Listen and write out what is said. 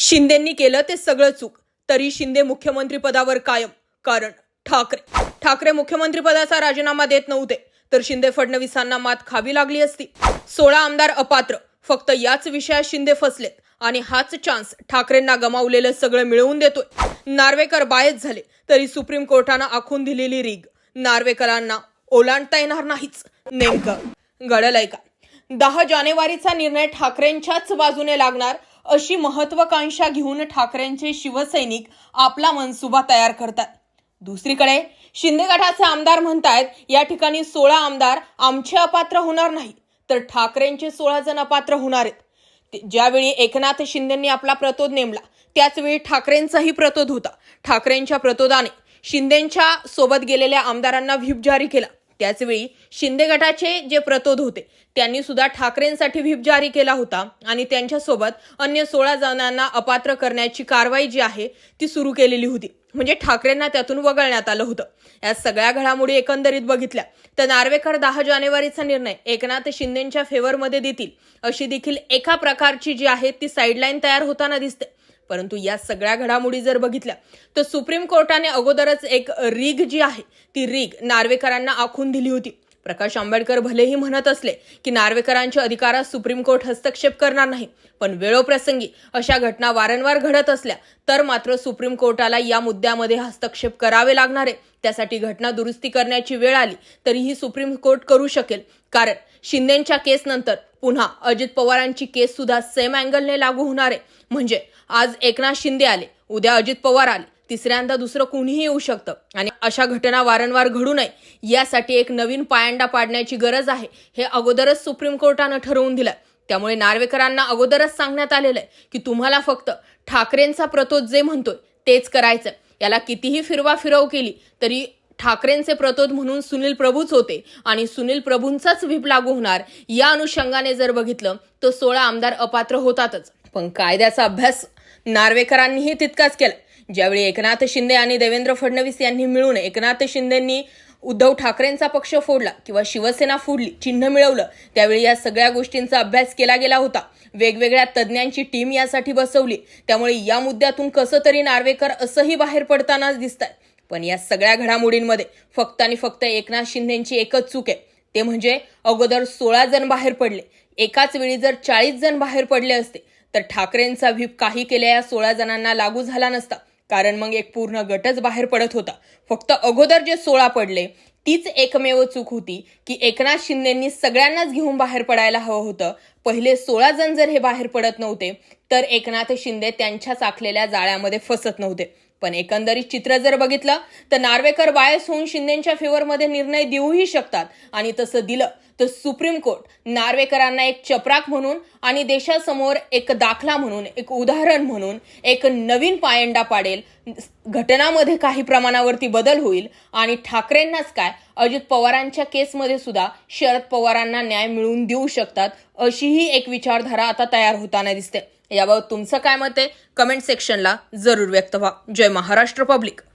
शिंदेंनी केलं ते सगळं चूक. तरी शिंदे मुख्यमंत्रीपदावर कायम. कारण ठाकरे. ठाकरे मुख्यमंत्रीपदाचा राजीनामा देत नव्हते. तर शिंदे फडणवीसांना मात खावी लागली असती. सोळा आमदार अपात्र. फक्त याच विषयात शिंदे फसलेत. आणि हाच चान्स ठाकरेंना गमावलेलं सगळं मिळवून देतोय. नार्वेकर बायच झाले. तरी सुप्रीम कोर्टानं आखून दिलेली रीग नार्वेकरांना ओलांडता येणार नाहीच. नेमकं. घडलंय का? दहा जानेवारीचा निर्णय ठाकरेंच्याच बाजूने लागणार. अशी महत्वाकांक्षा घेऊन ठाकरेंचे शिवसैनिक आपला मनसुबा तयार करतात. दुसरीकडे शिंदे गटाचे आमदार म्हणतायत या ठिकाणी सोळा आमदार आमचे अपात्र होणार नाही तर ठाकरेंचे सोळा जण अपात्र होणार आहेत. ज्यावेळी एकनाथ शिंदेंनी आपला प्रतोद नेमला त्याचवेळी ठाकरेंचाही प्रतोद होता. ठाकरेंच्या प्रतोदाने शिंदेंच्या सोबत गेलेल्या आमदारांना व्हीप जारी केला. त्याचवेळी शिंदे गटाचे जे प्रतोद होते त्यांनी सुद्धा ठाकरेंसाठी व्हीप जारी केला होता आणि त्यांच्यासोबत अन्य सोळा जणांना अपात्र करण्याची कारवाई जी आहे ती सुरू केलेली होती. म्हणजे ठाकरेंना त्यातून वगळण्यात आलं होतं. या सगळ्या घडामोडी एकंदरीत बघितल्या तर नार्वेकर दहा जानेवारीचा निर्णय एकनाथ शिंदेच्या फेवरमध्ये देतील अशी देखील एका प्रकारची जी आहे ती साईडलाईन तयार होताना दिसते. परंतु या सगळ्या घडामोडी जर बघितल्या तर सुप्रीम कोर्टाने अगोदरच एक रीग जी आहे ती रीग नार्वेकरांना आखून दिली होती. प्रकाश आंबेडकर भलेही म्हणत असले की नार्वेकरांच्या अधिकारात सुप्रीम कोर्ट हस्तक्षेप करणार नाही पण वेळोप्रसंगी अशा घटना वारंवार घडत असल्या तर मात्र सुप्रीम कोर्टाला या मुद्द्यामध्ये हस्तक्षेप करावे लागणार आहे. त्यासाठी घटना दुरुस्ती करण्याची वेळ आली तरीही सुप्रीम कोर्ट करू शकेल. कारण शिंदेच्या केसनंतर पुन्हा अजित पवारांची केस सुद्धा सेम अँगलने लागू होणार आहे. म्हणजे आज एकनाथ शिंदे आले उद्या अजित पवार आले तिसऱ्यांदा दुसरं कुणीही येऊ शकतं. आणि अशा घटना वारंवार घडू नये यासाठी एक नवीन पायंडा पाडण्याची गरज आहे हे अगोदरच सुप्रीम कोर्टानं ठरवून दिलं त्यामुळे नार्वेकरांना अगोदरच सांगण्यात आलेलं आहे की तुम्हाला फक्त ठाकरेंचा प्रतोद जे म्हणतोय तेच करायचं याला कितीही फिरवा फिरव केली तरी ठाकरेंचे प्रतोद म्हणून सुनील प्रभूच होते आणि सुनील प्रभूंचाच व्हीप लागू होणार या अनुषंगाने जर बघितलं तर सोळा आमदार अपात्र होतातच. पण कायद्याचा अभ्यास नार्वेकरांनीही तितकाच केला. ज्यावेळी एकनाथ शिंदे आणि देवेंद्र फडणवीस यांनी मिळून एकनाथ शिंदेंनी उद्धव ठाकरेंचा पक्ष फोडला किंवा शिवसेना फोडली चिन्ह मिळवलं त्यावेळी या सगळ्या गोष्टींचा अभ्यास केला गेला होता. वेगवेगळ्या तज्ज्ञांची टीम यासाठी बसवली. त्यामुळे या मुद्द्यातून कसं तरी नार्वेकर असंही बाहेर पडतानाच दिसत पण या सगळ्या घडामोडींमध्ये फक्त आणि फक्त एकनाथ शिंदेची एकच चूक आहे. ते म्हणजे अगोदर सोळा जण बाहेर पडले. एकाच वेळी जर चाळीस जण बाहेर पडले असते तर ठाकरेंचा व्हीप काही केल्या या सोळा जणांना लागू झाला नसता. कारण मग एक पूर्ण गटच बाहेर पडत होता. फक्त अगोदर जे सोळा पडले तीच एकमेव चूक होती की एकनाथ शिंदेंनी सगळ्यांनाच घेऊन बाहेर पडायला हवं होतं. पहिले सोळा जण जर हे बाहेर पडत नव्हते तर एकनाथ शिंदे त्यांच्याच आखलेल्या जाळ्यामध्ये फसत नव्हते. पण एकंदरीत चित्र जर बघितलं तर नार्वेकर बायस होऊन शिंदेच्या फेवरमध्ये निर्णय देऊही शकतात. आणि तसं दिलं तर सुप्रीम कोर्ट नार्वेकरांना एक चपराक म्हणून आणि देशासमोर एक दाखला म्हणून एक उदाहरण म्हणून एक नवीन पायंडा पाडेल. घटनामध्ये काही प्रमाणावरती बदल होईल. आणि ठाकरेंनाच काय अजित पवारांच्या केसमध्ये सुद्धा शरद पवारांना न्याय मिळवून देऊ शकतात अशीही एक विचारधारा आता तयार होताना दिसते. याबाबत तुमचं काय मत आहे? कमेंट सेक्शनला जरूर व्यक्त व्हा. जय महाराष्ट्र पब्लिक.